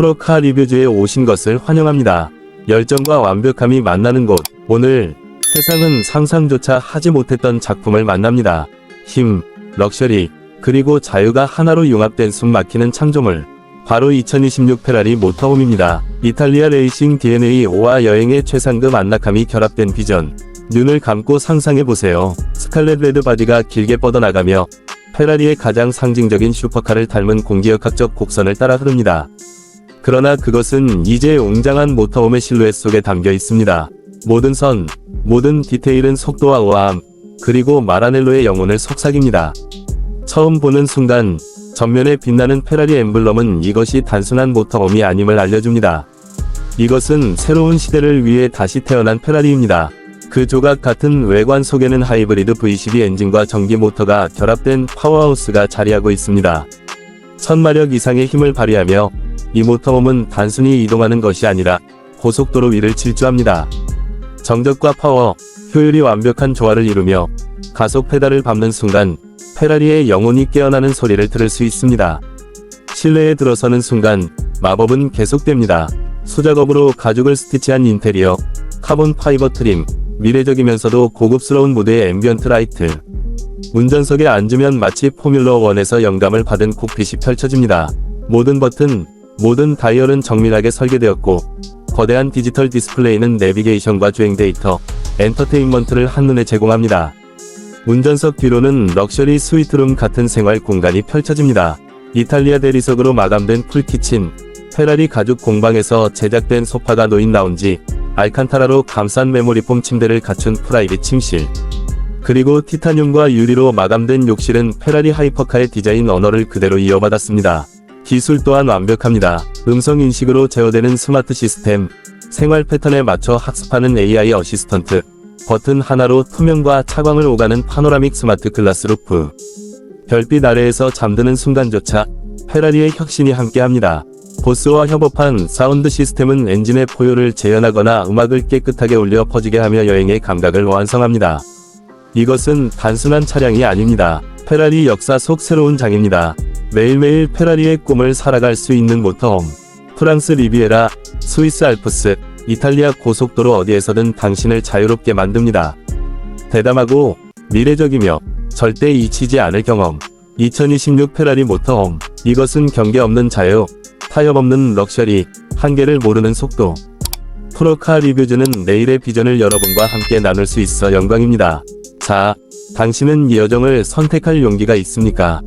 프로카 리뷰즈에 오신 것을 환영합니다. 열정과 완벽함이 만나는 곳. 오늘 세상은 상상조차 하지 못했던 작품을 만납니다. 힘, 럭셔리, 그리고 자유가 하나로 융합된 숨막히는 창조물. 바로 2026 페라리 모터홈입니다. 이탈리아 레이싱 DNA5와 여행의 최상급 안락함이 결합된 비전. 눈을 감고 상상해보세요. 스칼렛 레드 바디가 길게 뻗어나가며 페라리의 가장 상징적인 슈퍼카를 닮은 공기역학적 곡선을 따라 흐릅니다. 그러나 그것은 이제 웅장한 모터홈의 실루엣 속에 담겨 있습니다. 모든 선, 모든 디테일은 속도와 우아함, 그리고 마라넬로의 영혼을 속삭입니다. 처음 보는 순간, 전면에 빛나는 페라리 엠블럼은 이것이 단순한 모터홈이 아님을 알려줍니다. 이것은 새로운 시대를 위해 다시 태어난 페라리입니다. 그 조각 같은 외관 속에는 하이브리드 V12 엔진과 전기 모터가 결합된 파워하우스가 자리하고 있습니다. 1000마력 이상의 힘을 발휘하며 이 모터홈은 단순히 이동하는 것이 아니라 고속도로 위를 질주합니다. 정적과 파워, 효율이 완벽한 조화를 이루며 가속 페달을 밟는 순간 페라리의 영혼이 깨어나는 소리를 들을 수 있습니다. 실내에 들어서는 순간 마법은 계속됩니다. 수작업으로 가죽을 스티치한 인테리어, 카본 파이버 트림, 미래적이면서도 고급스러운 무대의 앰비언트 라이트. 운전석에 앉으면 마치 포뮬러 1에서 영감을 받은 콕핏이 펼쳐집니다. 모든 버튼, 모든 다이얼은 정밀하게 설계되었고, 거대한 디지털 디스플레이는 내비게이션과 주행 데이터, 엔터테인먼트를 한눈에 제공합니다. 운전석 뒤로는 럭셔리 스위트룸 같은 생활 공간이 펼쳐집니다. 이탈리아 대리석으로 마감된 풀키친, 페라리 가죽 공방에서 제작된 소파가 놓인 라운지, 알칸타라로 감싼 메모리폼 침대를 갖춘 프라이빗 침실. 그리고 티타늄과 유리로 마감된 욕실은 페라리 하이퍼카의 디자인 언어를 그대로 이어받았습니다. 기술 또한 완벽합니다. 음성 인식으로 제어되는 스마트 시스템, 생활 패턴에 맞춰 학습하는 AI 어시스턴트, 버튼 하나로 투명과 차광을 오가는 파노라믹 스마트 글라스 루프. 별빛 아래에서 잠드는 순간조차 페라리의 혁신이 함께합니다. 보스와 협업한 사운드 시스템은 엔진의 포효를 재현하거나 음악을 깨끗하게 울려 퍼지게 하며 여행의 감각을 완성합니다. 이것은 단순한 차량이 아닙니다. 페라리 역사 속 새로운 장입니다. 매일매일 페라리의 꿈을 살아갈 수 있는 모터홈. 프랑스 리비에라, 스위스 알프스, 이탈리아 고속도로 어디에서든 당신을 자유롭게 만듭니다. 대담하고 미래적이며 절대 잊히지 않을 경험. 2026 페라리 모터홈. 이것은 경계 없는 자유, 타협 없는 럭셔리, 한계를 모르는 속도. 프로카 리뷰즈는 내일의 비전을 여러분과 함께 나눌 수 있어 영광입니다. 자, 당신은 이 여정을 선택할 용기가 있습니까?